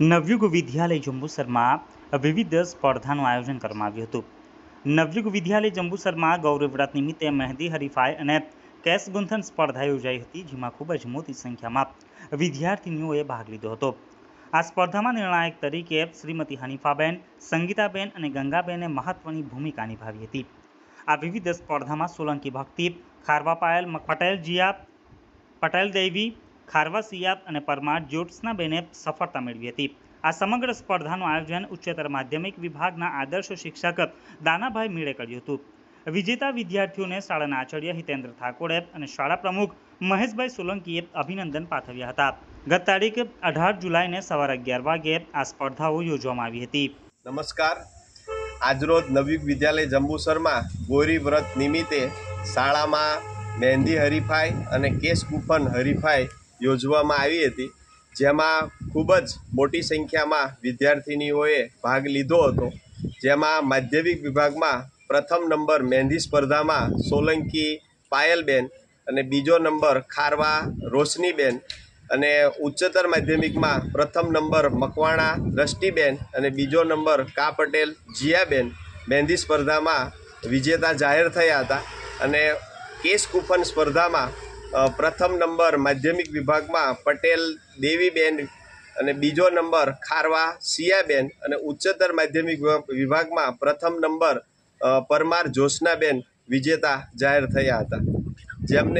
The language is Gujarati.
નવયુગ વિદ્યાલય જંબુસરમાં વિવિધ સ્પર્ધાનું આયોજન કરવામાં આવ્યું હતું. નવયુગ વિદ્યાલય જંબુસરમાં ગૌરવવ્રત નિમિત્તે મહેંદી, હરીફાઈ અને કેસ ગુંથન સ્પર્ધા યોજાઈ હતી, જેમાં ખૂબ જ મોટી સંખ્યામાં વિદ્યાર્થીનીઓએ ભાગ લીધો હતો. આ સ્પર્ધામાં નિર્ણાયક તરીકે શ્રીમતી હનીફાબેન, સંગીતાબેન અને ગંગાબેને મહત્વની ભૂમિકા નિભાવી હતી. આ વિવિધ સ્પર્ધામાં સોલંકી ભક્તિ, ખારવા પાયલ, પટેલ જીયા, પટેલ દેવી ખારવા સિયાબ અને પરમાર જ્યોત્સનાબેને સફળતા મેળવી હતી. આ સમગ્ર સ્પર્ધાનું આયોજન ઉચ્ચતર માધ્યમિક વિભાગના આદર્શ શિક્ષક દાનાભાઈ મીળે કર્યું હતું. વિજેતા વિદ્યાર્થીઓને શાળાના આચાર્ય હિતેન્દ્ર ઠાકોરે અને શાળા પ્રમુખ મહેશભાઈ સોલંકીએ અભિનંદન પાઠવ્યા હતા. ગત તારીખ અઢાર જુલાઈને સવારે અગિયાર વાગે આ સ્પર્ધાઓ યોજવામાં આવી હતી. નમસ્કાર. આજરોજ નવયુગ વિદ્યાલય જંબુસરમાં ગોરી વ્રત નિમિત્તે શાળામાં મહેંદી હરીફાઈ અને કેશ કૂપન હરીફાઈ યોજવામાં આવી હતી, જેમાં ખૂબ જ મોટી સંખ્યામાં વિદ્યાર્થિનીઓએ ભાગ લીધો હતો. જેમાં માધ્યમિક વિભાગમાં પ્રથમ નંબર મહેંદી સ્પર્ધામાં સોલંકી પાયલબેન અને બીજો નંબર ખારવા રોશનીબેન અને ઉચ્ચતર માધ્યમિકમાં પ્રથમ નંબર મકવાણા દ્રષ્ટિબેન અને બીજો નંબર કા પટેલ જીયાબેન મહેંદી સ્પર્ધામાં વિજેતા જાહેર થયા હતા. અને કેસ કૂપન સ્પર્ધામાં પ્રથમ નંબર માધ્યમિક વિભાગમાં પટેલ, દેવીબેન અને બીજો નંબર ખારવા સિયાબેન અને ઉચ્ચતર માધ્યમિક વિભાગમાં પ્રથમ નંબર પરમાર જોશનાબેન વિજેતા જાહેર થયા હતા. જેમને